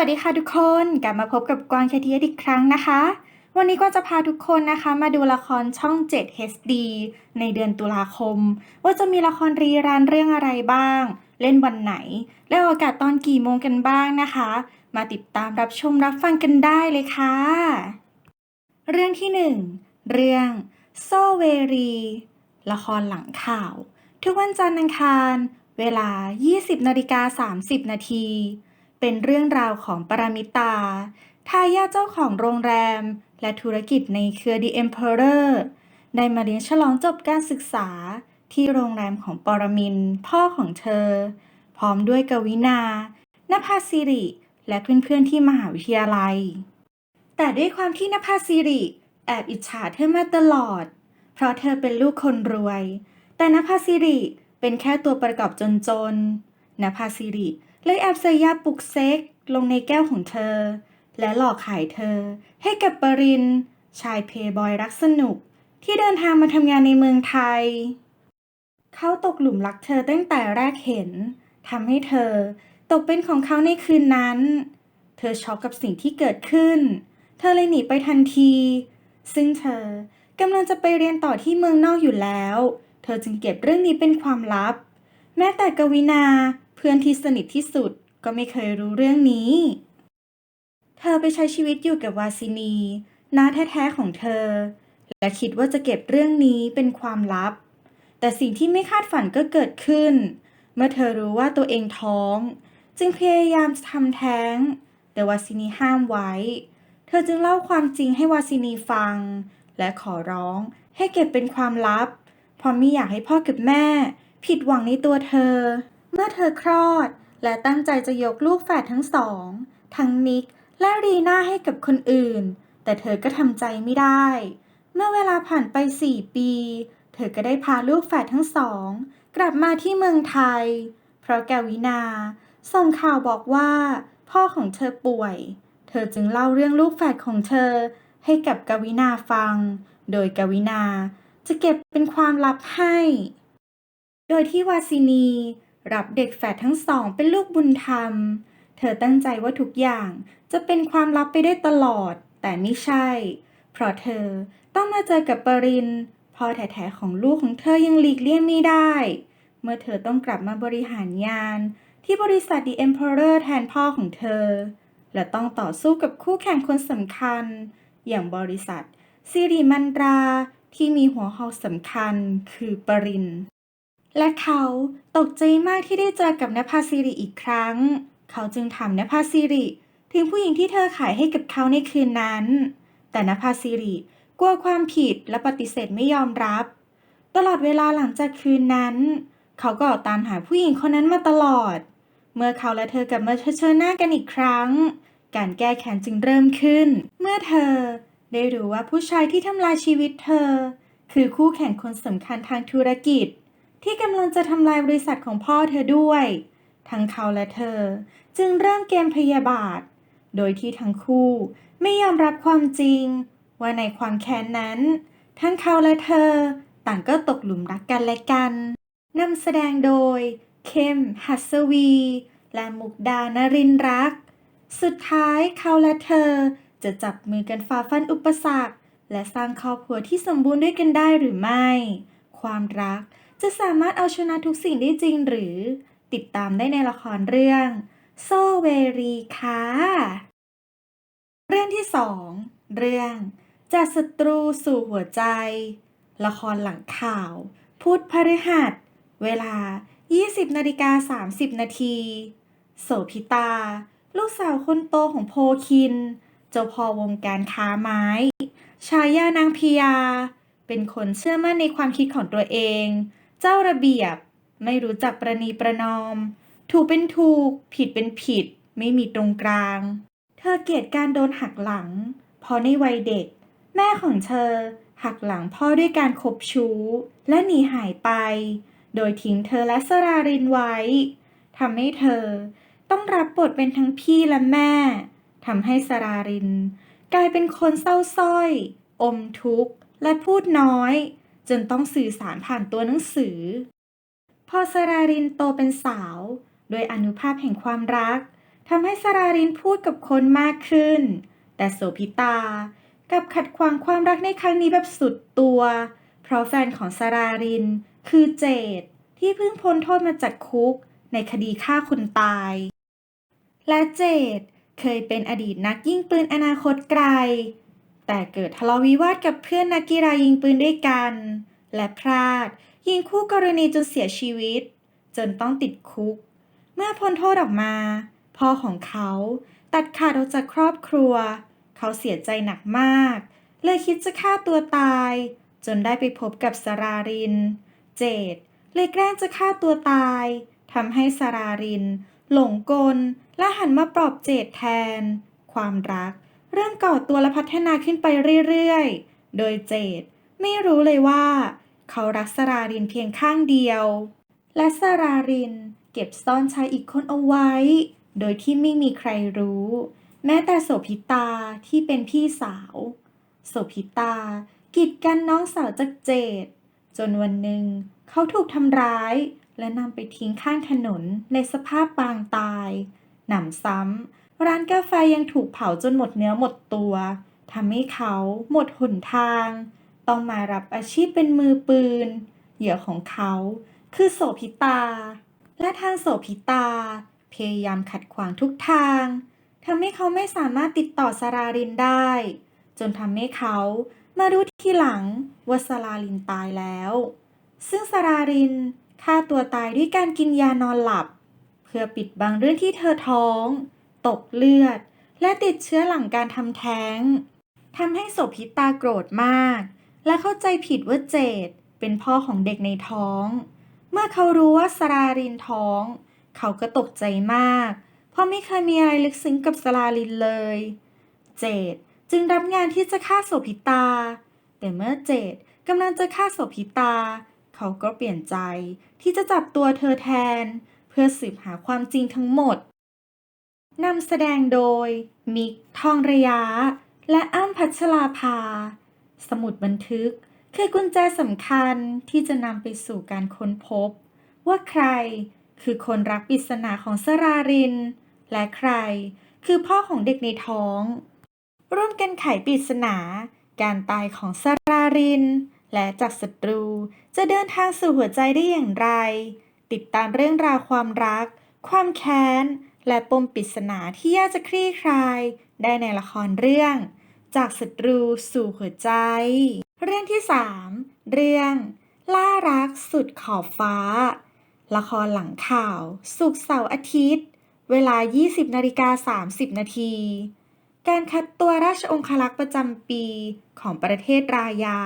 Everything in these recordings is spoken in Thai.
วัสดีค่ะทุกคนกลับมาพบกับกวางแคทีอีกครั้งนะคะ วันนี้ก็จะพาทุกคนนะคะมาดูละครช่อง 7 HD ในเดือนตุลาคม ว่าจะมีละครรีรันเรื่องอะไรบ้าง เล่นวันไหน และออกอากาศตอนกี่โมงกันบ้างนะคะ มาติดตามรับชมรับฟังกันได้เลยค่ะ เรื่องที่ 1 เรื่องโซเวรี ละครหลังข่าว ทุกวันจันทร์อังคาร เวลา 20นาฬิกา30นาที เป็นเรื่องราวของปรามิตา ทายาทเจ้าของโรงแรม และธุรกิจในเครือ The Emperor ได้มาเลี้ยงฉลองจบการศึกษาที่โรงแรมของปรมินพ่อของเธอ พร้อมด้วยกวินานภาสิริ และเพื่อนๆที่มหาวิทยาลัย แต่ด้วยความที่นภาสิริ แอบอิจฉาเธอมาตลอด เพราะเธอเป็นลูกคนรวย แต่นภาสิริเป็นแค่ตัวประกอบจนๆนภาสิริ เลยแอบใส่ยาปลุกเซ็กลงในแก้วของเธอ และหลอกขายเธอ ให้กับปรินชายเพย์บอยรักสนุก ที่เดินทางมาทำงานในเมืองไทย เขาตกหลุมรักเธอตั้งแต่แรกเห็นทำให้เธอ ตกเป็นของเขาในคืนนั้น เธอช็อกกับสิ่งที่เกิดขึ้น เธอเลยหนีไปทันที ซึ่งเธอกำลังจะไปเรียนต่อที่เมืองนอกอยู่แล้ว เธอจึงเก็บเรื่องนี้เป็นความลับ แม้แต่กวินา เพื่อนที่สนิทที่สุดก็ไม่เคยรู้เรื่องนี้ เธอไปใช้ชีวิตอยู่กับวาสินีน้าแท้ๆของเธอ และคิดว่าจะเก็บเรื่องนี้เป็นความลับ แต่สิ่งที่ไม่คาดฝันก็เกิดขึ้น เมื่อเธอรู้ว่าตัวเองท้อง จึงพยายามจะทำแท้ง แต่วาสินีห้ามไว้ เธอจึงเล่าความจริงให้วาสินีฟัง และขอร้องให้เก็บเป็นความลับ เพราะไม่อยากให้พ่อกับแม่ ผิดหวังในตัวเธอ เมื่อเธอคลอด และตั้งใจจะยกลูกแฝดทั้งสอง ทั้งนิกและรีน่าให้กับคนอื่น แต่เธอก็ทำใจไม่ได้ เมื่อเวลาผ่านไปสี่ปี เธอก็ได้พาลูกแฝดทั้งสอง กลับมาที่เมืองไทย เพราะแกวินาส่งข่าวบอกว่า พ่อของเธอป่วย เธอจึงเล่าเรื่องลูกแฝดของเธอ ให้กับกวินาฟัง โดยกวินาจะเก็บเป็นความลับให้ โดยที่วาสินี รับเด็กแฝดทั้งสองเป็นลูกบุญธรรม เธอตั้งใจว่าทุกอย่างจะเป็นความลับไปได้ตลอด แต่ไม่ใช่ เพราะเธอต้องมาเจอกับปรินพ่อแท้ๆของลูกของเธอยังหลีกเลี่ยงไม่ได้ เมื่อเธอต้องกลับมาบริหารงาน ที่บริษัท The Emperor แทนพ่อของเธอ และต้องต่อสู้กับคู่แข่งคนสำคัญ อย่างบริษัทสิริมันตราที่มีหัวหอกสำคัญคือปริน และเขาตกใจมากที่ได้เจอกับนภาสิริอีกครั้ง เขาจึงถามนภาสิริถึงผู้หญิงที่เธอขายให้กับเขาในคืนนั้น แต่นภาสิริกลัวความผิดและปฏิเสธไม่ยอมรับ ตลอดเวลาหลังจากคืนนั้น เขาก็ออกตามหาผู้หญิงคนนั้นมาตลอด เมื่อเขาและเธอกลับมาเผชิญหน้ากันอีกครั้ง การแก้แค้นจึงเริ่มขึ้น เมื่อเธอได้รู้ว่าผู้ชายที่ทำลายชีวิตเธอ คือคู่แข่งคนสำคัญทางธุรกิจ ที่กำลังจะทำลายบริษัทของพ่อเธอด้วย ทั้งเขาและเธอ จึงเริ่มเกมพยาบาท โดยที่ทั้งคู่ไม่ยอมรับความจริง ว่าในความแค้นนั้น ทั้งเขาและเธอ ต่างก็ตกหลุมรักกันและกันนำแสดงโดย เข้ม หัสวี และมุกดานรินร์รัก สุดท้ายเขาและเธอ จะจับมือกันฝ่าฟันอุปสรรค และสร้างครอบครัวที่สมบูรณ์ด้วยกันได้หรือไม่ ความรัก จะสามารถเอาชนะทุกสิ่งได้จริงหรือติดตามได้ในละครเรื่องโซเวรีค่ะ เรื่องที่สองเรื่องจากศัตรูสู่หัวใจ ละครหลังข่าว พุธพฤหัส เวลา 20นาฬิกา30 นาที โสพิตา ลูกสาวคนโตของโพคิน เจ้าพ่อวงการค้าไม้ ชายานางพิยา เป็นคนเชื่อมั่นในความคิดของตัวเอง เจ้าระเบียบ ไม่รู้จักประนีประนอม ถูกเป็นถูก ผิดเป็นผิด ไม่มีตรงกลาง เธอเกลียดการโดนหักหลังพราะในวัยเด็ก แม่ของเธอ หักหลังพ่อด้วยการคบชู้ และหนีหายไป โดยทิ้งเธอและสรารินไว้ทำให้เธอต้องรับบทเป็นทั้งพี่และแม่ทำให้สราริน กลายเป็นคนเศร้าส้อย อมทุกข์ และพูดน้อย จนต้องสื่อสารผ่านตัวหนังสือ พอสรารินโตเป็นสาว โดยอนุภาพแห่งความรักทำให้สรารินพูดกับคนมากขึ้น แต่โสพิตากับขัดขวางความรักในครั้งนี้แบบสุดตัว เพราะแฟนของสรารินคือเจดที่เพิ่งพ้นโทษมาจากคุกในคดีฆ่าคนตาย และเจดเคยเป็นอดีตนักยิงปืนอนาคตไกล แต่เกิดทะเลาะวิวาทกับเพื่อนนักกีฬายิงปืนด้วยกัน และพลาด ยิงคู่กรณีจนเสียชีวิต จนต้องติดคุก เมื่อพ้นโทษออกมา พ่อของเขาตัดขาดออกจากครอบครัว เขาเสียใจหนักมาก เลยคิดจะฆ่าตัวตาย จนได้ไปพบกับสราริน เจดเลยแกล้งจะฆ่าตัวตายทำให้สราริน หลงกลและหันมาปลอบเจดแทน ความรัก เริ่มก่อตัวและพัฒนาขึ้นไปเรื่อยๆ โดยเจดไม่รู้เลยว่า เขารักสรารินเพียงข้างเดียว และสรารินเก็บซ่อนชายอีกคนเอาไว้ โดยที่ไม่มีใครรู้ แม้แต่โสพิตาที่เป็นพี่สาว โสพิตากีดกันน้องสาวจากเจดจนวันหนึ่งเขาถูกทำร้าย และนำไปทิ้งข้างถนนในสภาพปางตาย หนำซ้ำ ร้านกาแฟยังถูกเผาจนหมดเนื้อหมดตัวทำให้เขาหมดหนทาง ต้องมารับอาชีพเป็นมือปืน เหยื่อของเขาคือโสพิตา และทางโสพิตา พยายามขัดขวางทุกทางทำให้เขาไม่สามารถติดต่อสรารินได้ จนทำให้เขามารู้ทีหลังว่าสรารินตายแล้ว ซึ่งสรารินฆ่าตัวตายด้วยการกินยานอนหลับ เพื่อปิดบังเรื่องที่เธอท้อง ตกเลือด และติดเชื้อหลังการทำแท้งทำให้โสพิตาโกรธมาก และเข้าใจผิดว่าเจดเป็นพ่อของเด็กในท้อง เมื่อเขารู้ว่าสรารินท้อง เขาก็ตกใจมาก เพราะไม่เคยมีอะไรลึกซึ้งกับสรารินเลย เจดจึงรับงานที่จะฆ่าโสพิตา แต่เมื่อเจดกำลังจะฆ่าโสพิตา เขาก็เปลี่ยนใจที่จะจับตัวเธอแทน เพื่อสืบหาความจริงทั้งหมด นำแสดงโดย มิกทองระยะ และอ้ำพัชราภา สมุดบันทึก คือกุญแจสำคัญที่จะนำไปสู่การค้นพบ ว่าใครคือคนรักปริศนาของสราริน และใครคือพ่อของเด็กในท้อง ร่วมกันไขปริศนา การตายของสราริน และจากศัตรูจะเดินทางสู่หัวใจได้อย่างไร ติดตามเรื่องราวความรัก ความแค้น และปมปริศนาที่ยากจะคลี่คลาย ได้ในละครเรื่อง จากศัตรูสู่หัวใจ เรื่องที่ 3 เรื่อง ล่ารักสุดขอบฟ้า ละครหลังข่าว สุกเสาร์อาทิตย์ เวลา 20นาฬิกา30 นาที การคัดตัวราชองครักษ์ประจำปีของประเทศรายา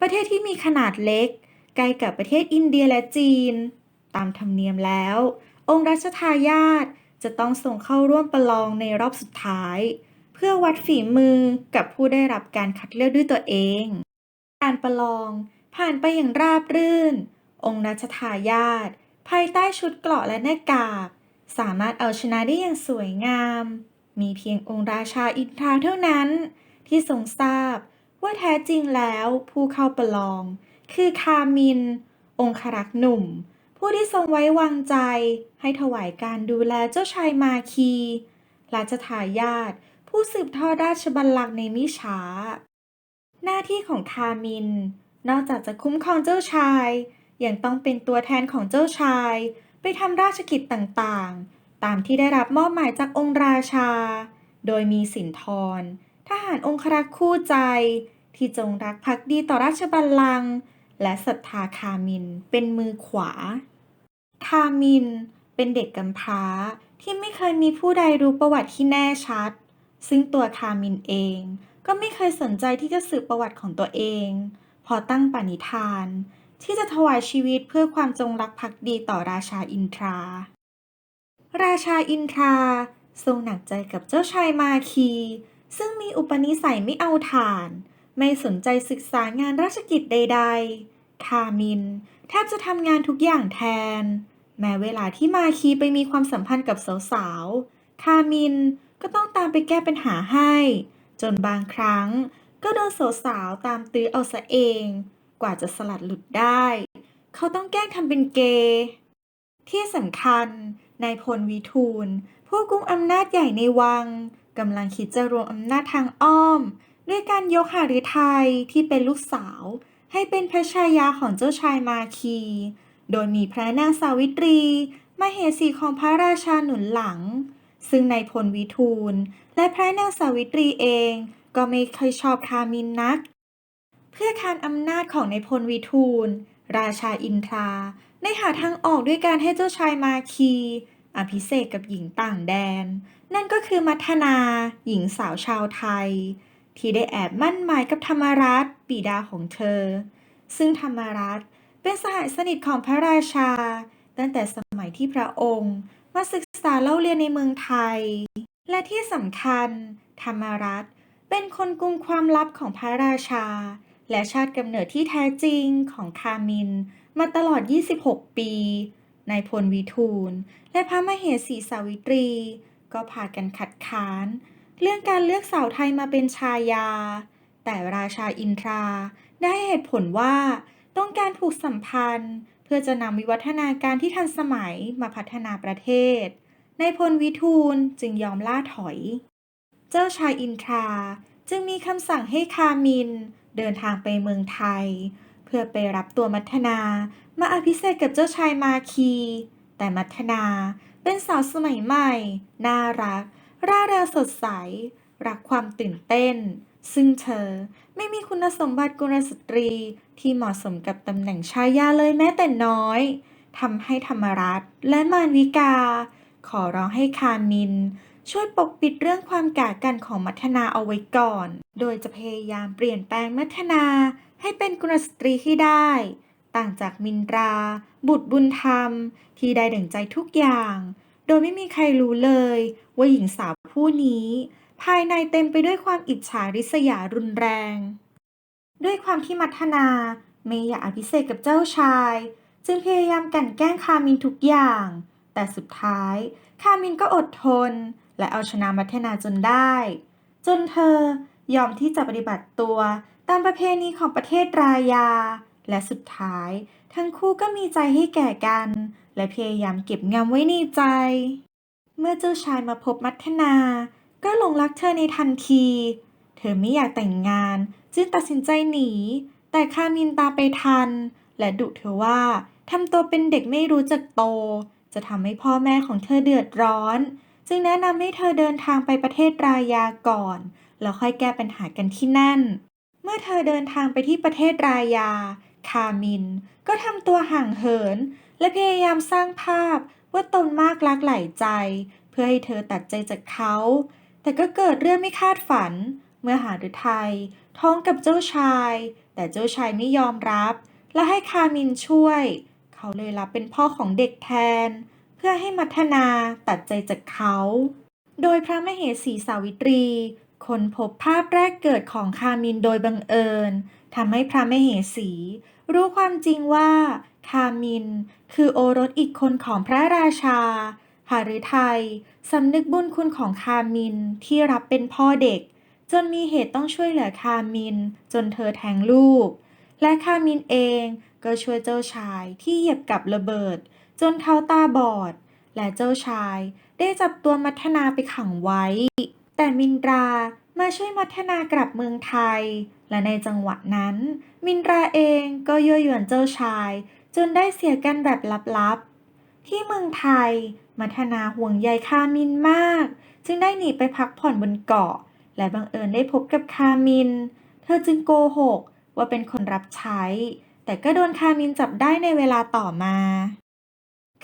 ประเทศที่มีขนาดเล็ก ใกล้กับประเทศอินเดียและจีน ตามธรรมเนียมแล้ว องค์รัชทายาท จะต้องส่งเข้าร่วมประลองในรอบสุดท้าย เพื่อวัดฝีมือกับผู้ได้รับการคัดเลือกด้วยตัวเอง การประลองผ่านไปอย่างราบรื่น องค์รัชทายาทภายใต้ชุดเกราะและหน้ากาก สามารถเอาชนะได้อย่างสวยงาม มีเพียงองค์ราชาอินทราเท่านั้น ที่ทรงทราบว่าแท้จริงแล้วผู้เข้าประลอง คือคามิน องครักษ์หนุ่ม ผู้ที่ทรงไว้วางใจ ให้ถวายการดูแลเจ้าชายมาคี ราชทายาทผู้สืบทอดราชบัลลังก์ในมิช้า หน้าที่ของคามิน นอกจากจะคุ้มครองเจ้าชายยังต้องเป็นตัวแทนของเจ้าชาย ไปทำราชกิจต่างๆ ตามที่ได้รับมอบหมายจากองค์ราชา โดยมีสินทรทหารองครักษ์คู่ใจ ที่จงรักภักดีต่อราชบัลลังก์และศรัทธาคามินเป็นมือขวา คามินเป็นเด็กกำพร้าที่ไม่เคยมีผู้ใดรู้ประวัติที่แน่ชัด ซึ่งตัวคามินเองก็ไม่เคยสนใจที่จะสืบประวัติของตัวเอง พอตั้งปณิธาน ที่จะถวายชีวิตเพื่อความจงรักภักดีต่อราชาอินทรา ราชาอินทราทรงหนักใจกับเจ้าชายมาคี ซึ่งมีอุปนิสัยไม่เอาฐาน ไม่สนใจศึกษางานราชกิจใด ๆ คามิน แทบจะทำงานทุกอย่างแทน แม้เวลาที่มาคีไปมีความสัมพันธ์กับสาวๆ คามินก็ต้องตามไปแก้ปัญหาให้ จนบางครั้งก็โดนสาวๆ ตามตื้อเอาซะเอง กว่าจะสลัดหลุดได้ เขาต้องแกล้งทำเป็นเกย์ที่สำคัญนายพลวิทูล ผู้กุมอำนาจใหญ่ในวังกำลังคิดจะรวมอำนาจทางอ้อม ด้วยการยกหาฤทัยที่เป็นลูกสาว ให้เป็นพระชายาของเจ้าชายมาคี โดยมีพระนางสาวิตรีมาเหสีของพระราชาหนุนหลัง ซึ่งในพลวิทูล และพระนางสาวิตรีเองก็ไม่เคยชอบคามินนัก เพื่อคานอำนาจของในพลวิทูล ราชาอินทราได้หาทางออกด้วยการให้เจ้าชายมาคี อภิเษกกับหญิงต่างแดน นั่นก็คือมัทนา หญิงสาวชาวไทย ที่ได้แอบมั่นหมายกับธรรมรัตน์บิดาของเธอ ซึ่งธรรมรัตน์เป็นสหายสนิทของพระราชา ตั้งแต่สมัยที่พระองค์มาศึกษาเล่าเรียนในเมืองไทย และที่สำคัญ ธรรมรัตน์เป็นคนกุมความลับของพระราชา และชาติกำเนิดที่แท้จริงของคามิน มาตลอด 26 ปีนายพลวิทูล และพระมเหสีสาวิตรี ก็พากันขัดค้าน เรื่องการเลือกสาวไทยมาเป็นชายา แต่ราชาอินทราได้เหตุผลว่า ต้องการผูกสัมพันธ์ เพื่อจะนำวิวัฒนาการที่ทันสมัยมาพัฒนาประเทศนายพลวิทูลจึงยอมล่าถอย เจ้าชายอินทราจึงมีคำสั่งให้คามิน เดินทางไปเมืองไทย เพื่อไปรับตัวมัทนามาอภิเษกกับเจ้าชายมาคี แต่มัทนาเป็นสาวสมัยใหม่ น่ารัก ร่าเริงสดใส รักความตื่นเต้น ซึ่งเธอไม่มีคุณสมบัติกุลสตรีที่เหมาะสมกับตำแหน่งชายาเลยแม้แต่น้อยทำให้ธรรมรัตและมารวิกา ขอร้องให้คามิน ช่วยปกปิดเรื่องความก่ากันของมัทนาเอาไว้ก่อน โดยจะพยายามเปลี่ยนแปลงมัทนาให้เป็นกุลสตรีให้ได้ ต่างจากมินตรา บุตรบุญธรรม ที่ได้ดั่งใจทุกอย่าง ดยไม่มีใครรู้เลย ว่าหญิงสาวผู้นี้ ภายในเต็มไปด้วยความอิจฉาริษยารุนแรง ด้วยความที่มัทนาไม่อยากอภิเษกกับเจ้าชาย จึงพยายามกลั่นแกล้งคามินทุกอย่าง แต่สุดท้าย คามินก็อดทน และเอาชนะมัทนาจนได้ จนเธอยอมที่จะปฏิบัติตัวตามประเพณีของประเทศรายา และสุดท้าย ทั้งคู่ก็มีใจให้แก่กัน และพยายามเก็บงำไว้ในใจ เมื่อเจ้าชายมาพบมัทนา ก็หลงรักเธอในทันที เธอไม่อยากแต่งงาน จึงตัดสินใจหนี แต่คามินตาไปทัน และดุเธอว่าทำตัวเป็นเด็กไม่รู้จักโต จะทำให้พ่อแม่ของเธอเดือดร้อน จึงแนะนำให้เธอเดินทางไปประเทศรายาก่อน แล้วค่อยแก้ปัญหากันที่นั่น เมื่อเธอเดินทางไปที่ประเทศรายา คามินก็ทำตัวห่างเหิน และพยายามสร้างภาพว่าตนมากรักหลายใจ เพื่อให้เธอตัดใจจากเขา แต่ก็เกิดเรื่องไม่คาดฝัน เมื่อหาฤทัยท้องกับเจ้าชาย แต่เจ้าชายไม่ยอมรับ และให้คามินช่วย เขาเลยรับเป็นพ่อของเด็กแทน เพื่อให้มัทนาตัดใจจากเขา โดยพระมเหสีสาวิตรีคนพบภาพแรกเกิดของคามินโดยบังเอิญทำให้พระมเหสี รู้ความจริงว่า คามิน คือโอรสอีกคนของพระราชา หฤทัยสำนึกบุญคุณของคามินที่รับเป็นพ่อเด็ก จนมีเหตุต้องช่วยเหลือคามิน จนเธอแท้งลูก และคามินเองก็ช่วยเจ้าชายที่เหยียบกับระเบิด จนเขาตาบอด และเจ้าชายได้จับตัวมัทนาไปขังไว้ แต่มินตรามาช่วยมัทนากลับเมืองไทย และในจังหวะนั้น มินตราเองก็ยั่วยวนเจ้าชาย จนได้เสียกันแบบลับๆ ที่เมืองไทย มัทนาห่วงใยคามินมาก จึงได้หนีไปพักผ่อนบนเกาะ และบังเอิญได้พบกับคามิน เธอจึงโกหกว่าเป็นคนรับใช้ แต่ก็โดนคามินจับได้ในเวลาต่อมา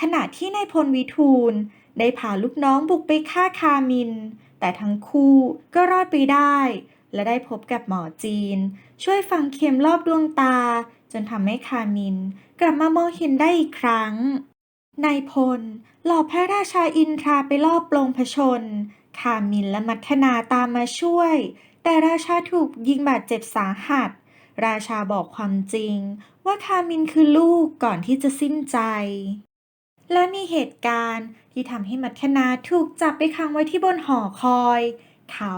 ขณะที่นายพลวิทูลได้พาลูกน้องบุกไปฆ่าคามิน แต่ทั้งคู่ก็รอดไปได้ และได้พบกับหมอจีน ช่วยฝังเข็มรอบดวงตา จนทำให้คามินกลับมามองเห็นได้อีกครั้ง นายพลหลอกพระราชาอินทราไปลอบปลงพชน คามินและมัทนาตามมาช่วย แต่ราชาถูกยิงบาดเจ็บสาหัส ราชาบอกความจริง ว่าคามินคือลูกก่อนที่จะสิ้นใจ และมีเหตุการณ์ที่ทำให้มัทนาถูกจับไปขังไว้ที่บนหอคอย เขา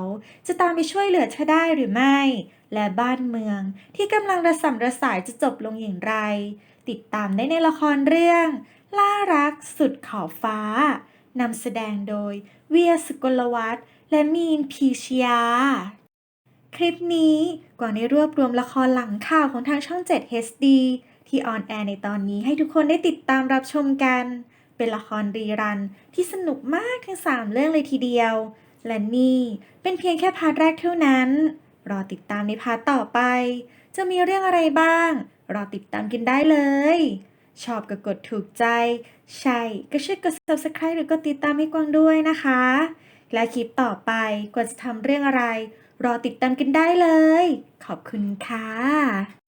จะตามไปช่วยเหลือเธอได้หรือไม่ และบ้านเมืองที่กำลังระสำระสายจะจบลงอย่างไร ติดตามได้ในละครเรื่อง ล่ารักสุดขอบฟ้านำแสดงโดย เวียสกลวัฒน์และมีนพีชยา คลิปนี้กวางได้รวบรวมละครหลังข่าวของทางช่อง 7 HD ที่ออนแอร์ในตอนนี้ให้ทุกคนได้ติดตามรับชมกัน เป็นละครรีรันที่สนุกมากทั้ง3 เรื่องเลยทีเดียว และนี่เป็นเพียงแค่พาร์ทแรกเท่านั้น รอติดตามในพาร์ทต่อไป จะมีเรื่องอะไรบ้าง รอติดตามกันได้เลย ชอบก็กดถูกใจ ใช่ก็ช่วยกด subscribe หรือกดติดตามให้กวางด้วยนะคะ และคลิปต่อไปกวางจะทำเรื่องอะไร รอติดตามกันได้เลย ขอบคุณค่ะ